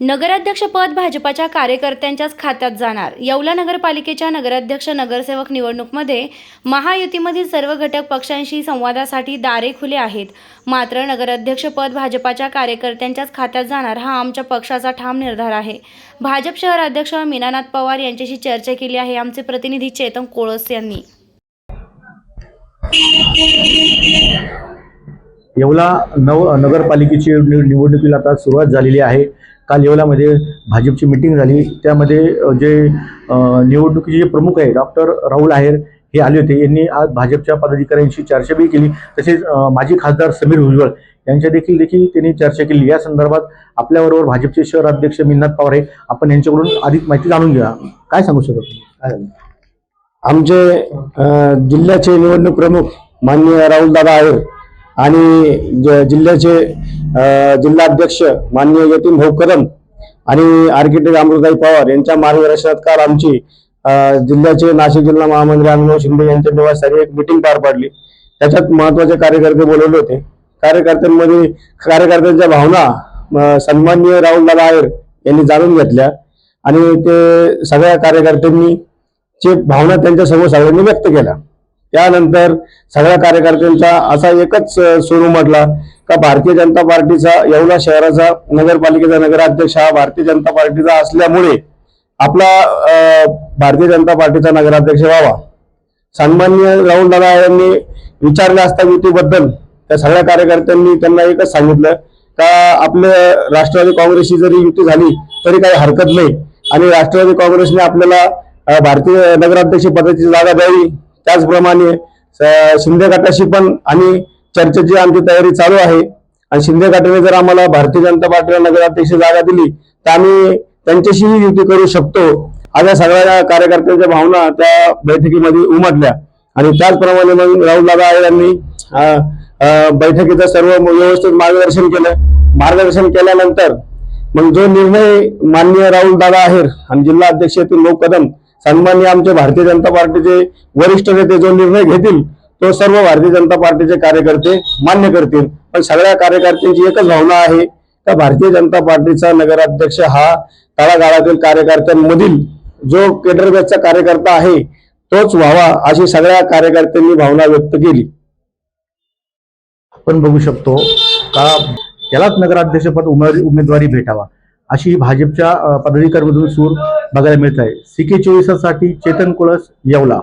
नगराध्यक्षपद भाजपाच्या कार्यकर्त्यांच्याच खात्यात जाणार. येवला नगरपालिकेच्या नगराध्यक्ष नगरसेवक निवडणूकमध्ये महायुतीमधील सर्व घटक पक्षांशी संवादासाठी दारे खुले आहेत. मात्र नगराध्यक्षपद भाजपाच्या कार्यकर्त्यांच्याच खात्यात जाणार हा आमच्या पक्षाचा ठाम निर्धार आहे. भाजप शहर अध्यक्ष मीनानाथ पवार यांच्याशी चर्चा केली आहे आमचे प्रतिनिधी चेतन कोळस यांनी. येवला नव नगरपालिकेची निवडणुकीला आता सुरुवात झालेली आहे. काल येवलामध्ये भाजपची मिटिंग झाली. त्यामध्ये जे निवडणुकीचे जे प्रमुख आहे डॉक्टर राहुल आहेर हे आले होते. यांनी आज भाजपच्या पदाधिकाऱ्यांशी चर्चाही केली. तसेच माजी खासदार समीर भुजबळ यांच्या देखील देखील त्यांनी चर्चा केली. या संदर्भात आपल्याबरोबर भाजपचे शहर अध्यक्ष मिन्नाथ पवार आहे आपण यांच्याकडून अधिक माहिती जाणून घ्या काय सांगू शकत आमचे जिल्ह्याचे निवडणूक प्रमुख माननीय राहुल दादा आहेर आणि ज- जिल्ह्याचे जिल्हाध्यक्ष माननीय यतीन भाऊ कदम आणि आर्किटेक्ट अमृताई पवार यांच्या मार्गदर्शनात काल आमची जिल्ह्याचे नाशिक जिल्हा महामंत्री अनुभव शिंदे यांच्या निवासस्थानी एक मिटिंग पार पाडली. त्याच्यात महत्त्वाचे कार्यकर्ते बोलवले होते. कार्यकर्त्यांमध्ये कार्यकर्त्यांच्या भावना सन्माननीय राहुल दादा आहेर यांनी जाणून घेतल्या आणि ते सगळ्या कार्यकर्त्यांनी चे भावना त्यांच्यासमोर सगळ्यांनी व्यक्त केल्या. त्यानंतर सगळ्या कार्यकर्त्यांचा असा एकच सुरू म्हटला का भारतीय जनता पार्टीचा येवला शहराचा नगरपालिकेचा नगराध्यक्ष हा भारतीय जनता पार्टीचा असल्यामुळे आपला भारतीय जनता पार्टीचा नगराध्यक्ष व्हावा. सन्मान्य राहुल दादा यांनी विचारले असता युतीबद्दल. त्या सगळ्या कार्यकर्त्यांनी त्यांना एकच सांगितलं का आपल्या राष्ट्रवादी काँग्रेसची जरी युती झाली तरी काही हरकत नाही. आणि राष्ट्रवादी काँग्रेसने आपल्याला भारतीय नगराध्यक्ष पदाची जागा द्यावी. त्याचप्रमाणे शिंदे गटाशी पण आणि चर्चेची आमची तयारी चालू आहे. आणि शिंदे गटाने जर आम्हाला भारतीय जनता पार्टीला नगराध्यक्ष जागा दिली तर आम्ही त्यांच्याशीही युती करू शकतो. अशा सगळ्या कार्यकर्त्यांच्या भावना त्या बैठकीमध्ये उमटल्या. आणि त्याचप्रमाणे मग राहुल दादा यांनी बैठकीचं सर्व व्यवस्थित मार्गदर्शन केलं. मार्गदर्शन केल्यानंतर मग जो निर्णय माननीय राहुल दादा आहेर आणि जिल्हा अध्यक्ष येथील लोक कदम सन्मान्य आमचे भारतीय जनता पार्टीचे वरिष्ठ नेते जो निर्णय घेतील तो सर्व भारतीय जनता पार्टीचे कार्यकर्ते मान्य करतील. पण सगळ्या कार्यकर्त्यांची एकच भावना आहे का भारतीय जनता पार्टीचा नगराध्यक्ष हा तळागाळातील कार्यकर्त्यांमधील जो केडरबॅचचा कार्यकर्ता आहे तोच व्हावा अशी सगळ्या कार्यकर्त्यांनी भावना व्यक्त केली. आपण बघू शकतो का त्यालाच नगराध्यक्षपद उमेदवारी भेटावा. अशी भाजपच्या पदाधिकाऱ्यांमधून सूर बघायला मिळत आहे. सी के चोवीससाठी चेतन कुळस येवला.